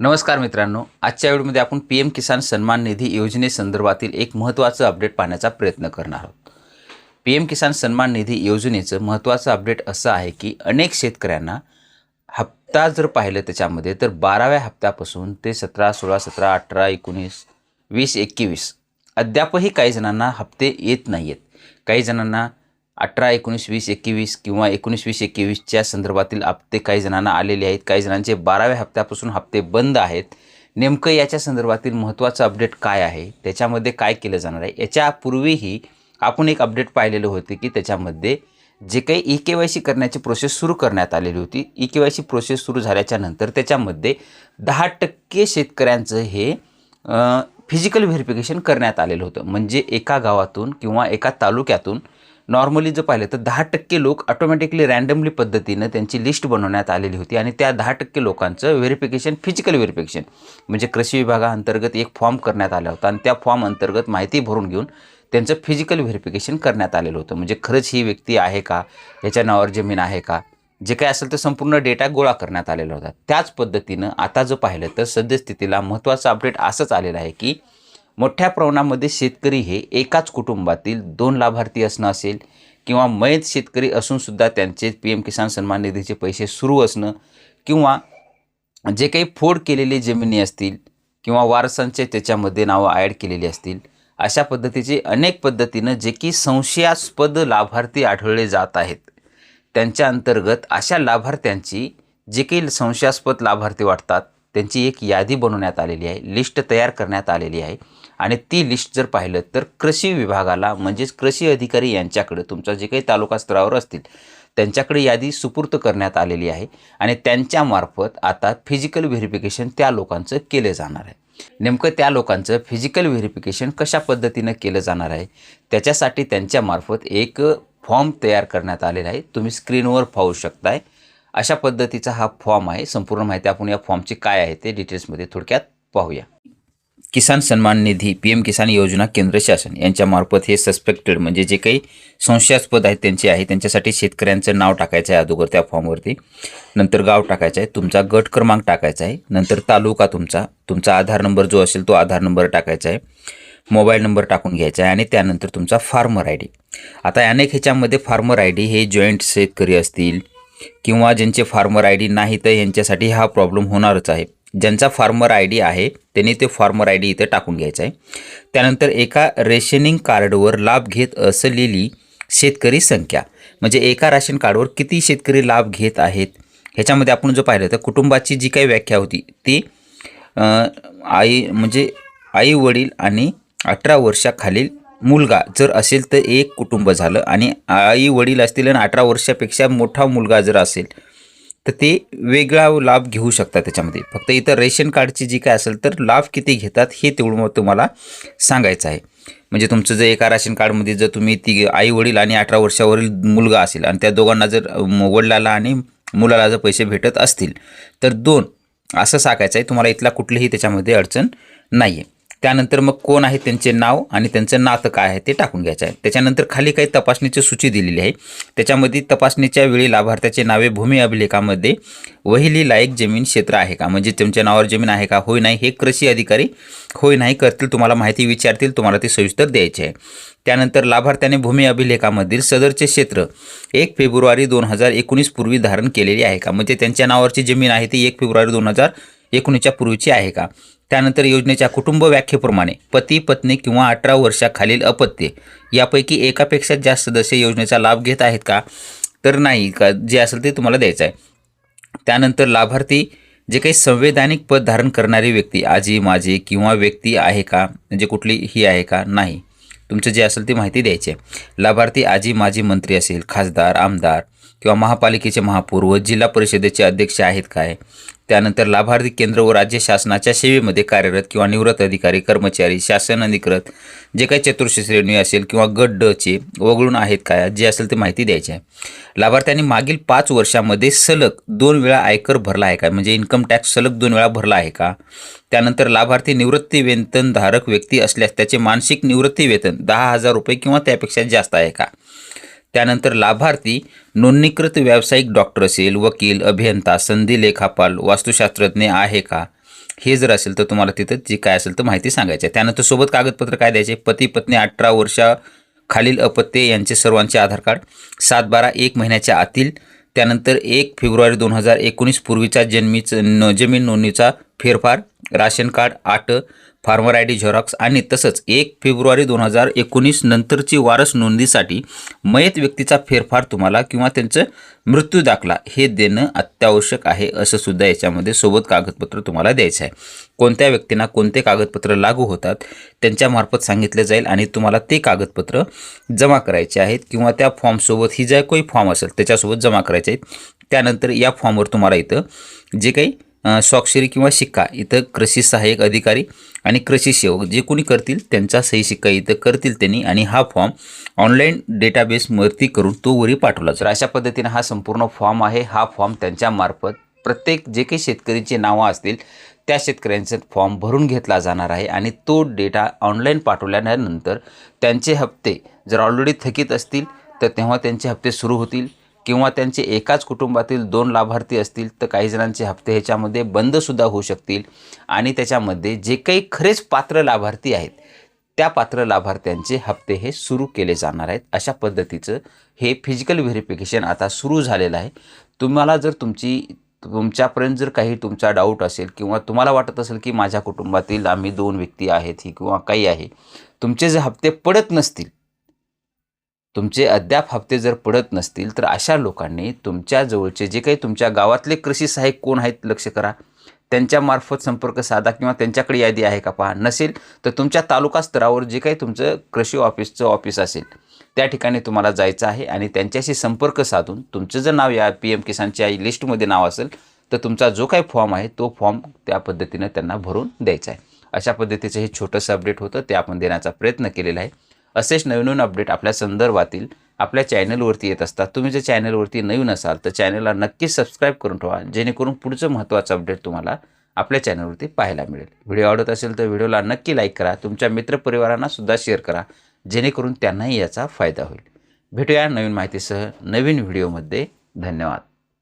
नमस्कार मित्रांनो आजच्या व्हिडिओमध्ये आपण पी एम किसान सन्मान निधी योजनेसंदर्भातील एक महत्त्वाचं अपडेट पाहण्याचा प्रयत्न करणार आहोत. पी एम किसान सन्मान निधी योजनेचं महत्त्वाचं अपडेट असं आहे की अनेक शेतकऱ्यांना हप्ता जर पाहिलं त्याच्यामध्ये तर बाराव्या हप्त्यापासून ते सतरा सोळा सतरा अठरा एकोणीस वीस एकवीस अद्यापही काही जणांना हप्ते येत नाही आहेत काही जणांना अठरा एकोणीस वीस एकवीस किंवा एकोणीस वीस एकवीसच्या संदर्भातील हप्ते काही जणांना आलेले आहेत. काही जणांचे बाराव्या हप्त्यापासून हप्ते बंद आहेत. नेमकं याच्या संदर्भातील महत्त्वाचं अपडेट काय आहे? त्याच्यामध्ये काय केलं जाणार आहे? याच्यापूर्वीही आपण एक अपडेट पाहिलेलं होते की त्याच्यामध्ये जे काही ई के वाय सी करण्याची प्रोसेस सुरू करण्यात आलेली होती. E K Y C process सुरू झाल्याच्यानंतर त्याच्यामध्ये दहा टक्के शेतकऱ्यांचं हे फिजिकल व्हेरिफिकेशन करण्यात आलेलं होतं. म्हणजे एका गावातून किंवा एका तालुक्यातून नॉर्मली जर पाहिलं तर दहा टक्के लोक ऑटोमॅटिकली रँडमली पद्धतीनं त्यांची लिस्ट बनवण्यात आलेली होती आणि त्या दहा टक्के लोकांचं व्हेरिफिकेशन फिजिकल व्हेरिफिकेशन म्हणजे कृषी विभागाअंतर्गत एक फॉर्म करण्यात आला होता आणि त्या फॉर्म अंतर्गत माहिती भरून घेऊन त्यांचं फिजिकल व्हेरिफिकेशन करण्यात आलेलं होतं. म्हणजे खरंच ही व्यक्ती आहे का? याच्या नावावर जमीन आहे का? जे काय असेल तर संपूर्ण डेटा गोळा करण्यात आलेला होता. त्याच पद्धतीनं आता जर पाहिलं तर सद्यस्थितीला महत्त्वाचं अपडेट असंच आलेलं आहे की मोठ्या प्रमाणामध्ये शेतकरी हे एकाच कुटुंबातील दोन लाभार्थी असणं असेल किंवा मयत शेतकरी असूनसुद्धा त्यांचे पी एम किसान सन्मान निधीचे पैसे सुरू असणं किंवा जे काही फोड केलेले जमिनी असतील किंवा वारसांचे त्याच्यामध्ये नावं ॲड केलेली असतील अशा पद्धतीचे अनेक पद्धतीनं जे की संशयास्पद लाभार्थी आढळले जात आहेत. त्यांच्या अंतर्गत अशा लाभार्थ्यांची जे काही संशयास्पद लाभार्थी वाटतात त्यांची एक यादी बनवण्यात आलेली आहे लिस्ट तयार करण्यात आलेली आहे. आणि ती लिस्ट जर पाहिलं तर कृषी विभागाला म्हणजेच कृषी अधिकारी यांच्याकडे तुमचा जे काही तालुका स्तरावर असतील त्यांच्याकडे यादी सुपूर्त करण्यात आलेली आहे आणि त्यांच्यामार्फत आता फिजिकल व्हेरिफिकेशन त्या लोकांचं केलं जाणार आहे. नेमकं त्या लोकांचं फिजिकल व्हेरिफिकेशन कशा पद्धतीनं केलं जाणार आहे त्याच्यासाठी त्यांच्यामार्फत एक फॉर्म तयार करण्यात आलेला आहे. तुम्ही स्क्रीनवर पाहू शकताय. अशा पद्धतीचा हा फॉर्म आहे. संपूर्ण माहिती आपण या फॉर्मची काय आहे ते डिटेल्समध्ये थोडक्यात पाहूया. किसान सन्मान निधी पी एम किसान योजना केंद्र शासन यांच्यामार्फत हे सस्पेक्टेड म्हणजे जे काही संशयास्पद आहेत त्यांचे आहे त्यांच्यासाठी शेतकऱ्यांचं नाव टाकायचं आहे अगोदर त्या फॉर्मवरती. नंतर गाव टाकायचं आहे तुमचा गट क्रमांक टाकायचा आहे. नंतर तालुका तुमचा तुमचा आधार नंबर जो असेल तो आधार नंबर टाकायचा आहे. मोबाईल नंबर टाकून घ्यायचा आहे आणि त्यानंतर तुमचा फार्मर आय डी. आता अनेक ह्याच्यामध्ये फार्मर आय डी हे जॉईंट शेतकरी असतील किंवा ज्यांचे फार्मर आय डी नाही तर यांच्यासाठी हा प्रॉब्लेम होणारच आहे. ज्यांचा फार्मर आय डी आहे त्यांनी ते फार्मर आय डी इथं टाकून घ्यायचं आहे. त्यानंतर एका रेशनिंग कार्डवर लाभ घेत असलेली शेतकरी संख्या म्हणजे एका राशन कार्डवर किती शेतकरी लाभ घेत आहेत ह्याच्यामध्ये आपण जो पाहिलं तर कुटुंबाची जी काही व्याख्या होती ती आई म्हणजे आई वडील आणि अठरा वर्षाखालील मुलगा जर असेल तर एक कुटुंब झालं आणि आई वडील असतील आणि अठरा वर्षापेक्षा मोठा मुलगा जर असेल तर ते वेगळा लाभ घेऊ शकतात त्याच्यामध्ये. फक्त इथं रेशन कार्डची जी काय असेल तर लाभ किती घेतात हे तेवढं तुम्हाला सांगायचं आहे. म्हणजे तुमचं जर एका राशन कार्डमध्ये जर तुम्ही ती आई वडील आणि अठरा वर्षावरील मुलगा असेल आणि त्या दोघांना जर वडिलाला आणि मुलाला जर पैसे भेटत असतील तर दोन असं सांगायचं आहे. तुम्हाला इथला कुठलीही त्याच्यामध्ये अडचण नाही आहे त्यानंतर मग कोण आहे त्यांचे नाव आणि त्यांचं नातं काय आहे ते टाकून घ्यायचं आहे. त्याच्यानंतर खाली काही तपासणीची सूची दिलेली आहे. त्याच्यामध्ये तपासणीच्या वेळी लाभार्थ्याचे नावे भूमी अभिलेखामध्ये वहिली लायक जमीन क्षेत्र आहे का? म्हणजे तुमच्या नावावर जमीन आहे का? होय नाही हे कृषी अधिकारी होय नाही करतील तुम्हाला माहिती विचारतील तुम्हाला ते सविस्तर द्यायचे आहे. त्यानंतर लाभार्थ्याने भूमी अभिलेखामधील सदरचे क्षेत्र एक फेब्रुवारी दोन हजार एकोणीस पूर्वी धारण केलेली आहे का? म्हणजे त्यांच्या नावावरची जमीन आहे ती एक फेब्रुवारी दोन हजार एकोणीसच्या पूर्वीची आहे का? त्यानंतर योजनेच्या कुटुंब व्याख्येप्रमाणे पती पत्नी किंवा अठरा वर्षाखालील अपत्ये यापैकी एकापेक्षा जास्त सदस्य योजनेचा लाभ घेत आहेत का? तर नाही का जे असेल ते तुम्हाला द्यायचं आहे. त्यानंतर लाभार्थी जे काही संवैधानिक पद धारण करणारी व्यक्ती आजी माझी किंवा व्यक्ती आहे का? म्हणजे कुठली ही आहे का? नाही. तुमचं जे असेल ती माहिती द्यायची आहे. लाभार्थी आजी माजी मंत्री असेल खासदार आमदार किंवा महापालिकेचे महापौर व जिल्हा परिषदेचे अध्यक्ष आहेत काय? त्यानंतर लाभार्थी केंद्र व राज्य शासनाच्या सेवेमध्ये कार्यरत किंवा निवृत्त अधिकारी कर्मचारी शासन अधिकृत जे काही चतुर्थ श्रेणी असेल किंवा गट डचे वगळून आहेत काय जे असेल ते माहिती द्यायची आहे. लाभार्थ्यांनी मागील पाच वर्षामध्ये सलग दोन वेळा आयकर भरला आहे का? म्हणजे इन्कम टॅक्स सलग दोन वेळा भरला आहे का? त्यानंतर लाभार्थी निवृत्ती वेतनधारक व्यक्ती असल्यास त्याचे मानसिक निवृत्ती वेतन दहा हजार रुपये किंवा त्यापेक्षा जास्त आहे का? त्यानंतर लाभार्थी नोंदणीकृत व्यावसायिक डॉक्टर असेल वकील अभियंता संधी लेखापाल वास्तुशास्त्रज्ञ आहे का? हे जर असेल तर तुम्हाला तिथं जी काय असेल तर माहिती सांगायची आहे. त्यानंतर सोबत कागदपत्र काय द्यायचे? पती पत्नी अठरा वर्षा खालील अपत्ये यांचे सर्वांचे आधार कार्ड सात बारा एक महिन्याच्या आतील त्यानंतर एक फेब्रुवारी दोन हजार एकोणीस पूर्वीचा जन्मीचं न जमीन नोंदणीचा फेरफार राशन कार्ड आट फार्मर आय डी झेरॉक्स आणि तसंच एक फेब्रुवारी दोन हजार एकोणीस नंतरची वारस नोंदीसाठी मयत व्यक्तीचा फेरफार तुम्हाला किंवा त्यांचं मृत्यू दाखला हे देणं अत्यावश्यक आहे असं सुद्धा याच्यामध्ये सोबत कागदपत्र तुम्हाला द्यायचं आहे. कोणत्या व्यक्तींना कोणते कागदपत्र लागू होतात त्यांच्यामार्फत सांगितलं जाईल आणि तुम्हाला ते कागदपत्र जमा करायचे आहेत किंवा त्या फॉर्मसोबत ही ज्या काही फॉर्म असेल त्याच्यासोबत जमा करायचे आहेत त्यानंतर या फॉर्मवर तुम्हाला इथं जे काही स्वाक्षरी किंवा शिक्का इथं कृषी सहाय्यक अधिकारी आणि कृषी सेवक जे कोणी करतील त्यांचा सही शिक्का इथं करतील त्यांनी आणि हा फॉर्म ऑनलाईन डेटाबेसवरती करून तो वरी पाठवला. तर अशा पद्धतीनं हा संपूर्ण फॉर्म आहे. हा फॉर्म त्यांच्यामार्फत प्रत्येक जे काही शेतकरीचे नावं असतील त्या शेतकऱ्यांचा फॉर्म भरून घेतला जाणार आहे आणि तो डेटा ऑनलाईन पाठवल्यानंतर त्यांचे हप्ते जर ऑलरेडी थकीत असतील तर तेव्हा त्यांचे हप्ते सुरू होतील. किंवा त्यांचे एकाच कुटुंबातील दोन लाभार्थी असतील तर काही जणांचे हप्ते ह्याच्यामध्ये बंदसुद्धा होऊ शकतील. आणि त्याच्यामध्ये जे काही खरेच पात्र लाभार्थी आहेत त्या पात्र लाभार्थ्यांचे हप्ते हे सुरू केले जाणार आहेत. अशा पद्धतीचं हे फिजिकल व्हेरिफिकेशन आता सुरू झालेलं आहे. तुम्हाला जर तुमची तुमच्यापर्यंत जर काही तुमचा डाऊट असेल किंवा तुम्हाला वाटत असेल की माझ्या कुटुंबातील आम्ही दोन व्यक्ती आहेत ही किंवा काही आहे तुमचे जे हप्ते पडत नसतील तुमचे अद्याप हप्ते जर पडत नसतील तर अशा लोकांनी तुमच्या जवळचे जे काही तुमच्या गावातले कृषी सहाय्यक कोण आहेत लक्ष करा. त्यांच्यामार्फत संपर्क साधा किंवा त्यांच्याकडे यादी आहे का पहा. नसेल तर तुमच्या तालुका स्तरावर जे काही तुमचं कृषी ऑफिसचं ऑफिस असेल त्या ठिकाणी तुम्हाला जायचं आहे आणि त्यांच्याशी संपर्क साधून तुमचं जर नाव या पी एम किसानच्या लिस्टमध्ये नाव असेल तर तुमचा जो काही फॉर्म आहे तो फॉर्म त्या पद्धतीनं त्यांना भरून द्यायचा आहे. अशा पद्धतीचं हे छोटंसं अपडेट होतं ते आपण देण्याचा प्रयत्न केलेला आहे. असेच नवीन नवीन अपडेट आपल्या संदर्भातील आपल्या चॅनलवरती येत असतात. तुम्ही जर चॅनलवरती नवीन असाल तर चॅनलला नक्कीच सबस्क्राईब करून ठेवा. जेणेकरून पुढचं महत्त्वाचं अपडेट तुम्हाला आपल्या चॅनलवरती पाहायला मिळेल. व्हिडिओ आवडत असेल तर व्हिडिओला नक्की लाईक करा. तुमच्या मित्रपरिवारांना सुद्धा शेअर करा. जेणेकरून त्यांनाही याचा फायदा होईल. भेटूया नवीन माहितीसह नवीन व्हिडिओमध्ये धन्यवाद.